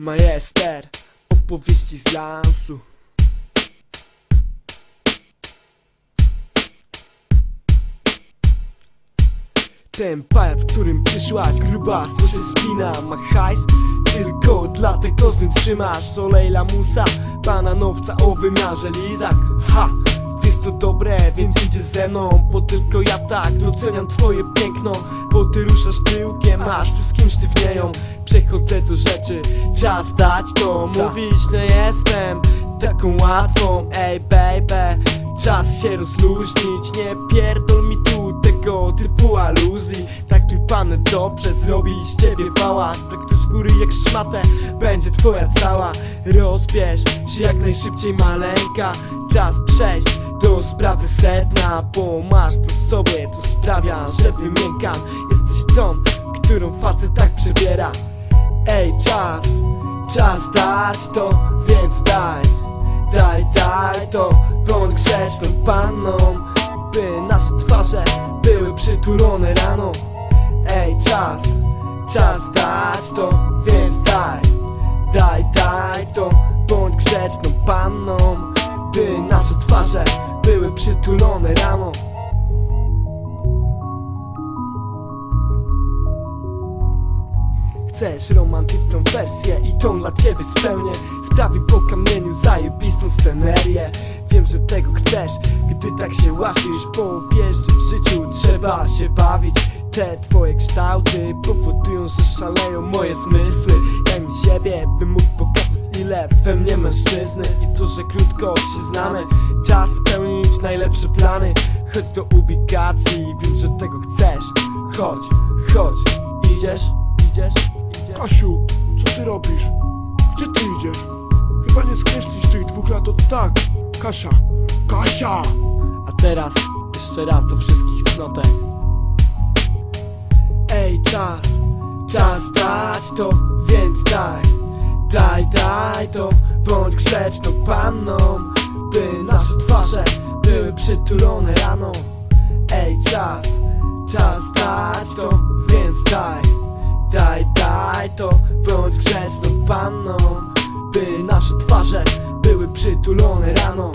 Majester, opowieści z lansu. Ten pajac, którym przyszłaś, gruba, co się spina Ma hajs, tylko dlatego z nim trzymasz. Olej lamusa, bananowca o wymiarze lizak. Ha! Wiesz co dobre, ze mną Bo tylko ja tak doceniam twoje piękno Bo ty ruszasz tyłkiem, aż wszystkim sztywnieją. Przechodzę do rzeczy, czas dać to Mówisz, że jestem taką łatwą. Ej baby, czas się rozluźnić Nie pierdol mi tu tego typu aluzji. Tak tu pan dobrze zrobi z ciebie bałaś Tak tu z góry jak szmatę będzie twoja cała. Rozbierz się jak najszybciej maleńka. Czas przejść do sprawy sedna Bo masz to sobie, to sprawia, że wymiękam. Jesteś tą, którą facet tak przybiera. Ej, czas, czas dać to, więc daj Daj, daj to, bądź grzeczną panną By nasze twarze były przytulone rano. Ej, czas, czas dać to, więc daj Daj, daj to, bądź grzeczną panną By nasze twarze przytulone rano. Chcesz romantyczną wersję i tą dla ciebie spełnię. Sprawi po kamieniu zajebistą scenerię. Wiem, że tego chcesz, gdy tak się łasisz Bo wiesz, że w życiu trzeba się bawić. Te twoje kształty powodują, że szaleją moje zmysły. Daj mi siebie, bym mógł pokazać ile we mnie mężczyzny. I to, że krótko się znamy Czas najlepsze plany Chodź do ubikacji, wiem, że tego chcesz Chodź, chodź, idziesz, idziesz, idziesz Kasiu, co ty robisz? Gdzie ty idziesz? Chyba nie skreślisz tych dwóch lat od tak. Kasia, Kasia! A teraz jeszcze raz do wszystkich cnotek Ej, czas, czas dać to, więc daj Daj, daj to, bądź grzeczną panną By nasze twarze były przytulone rano. Ej, czas, czas dać to, więc daj Daj, daj to, bądź grzeczną panną By nasze twarze były przytulone rano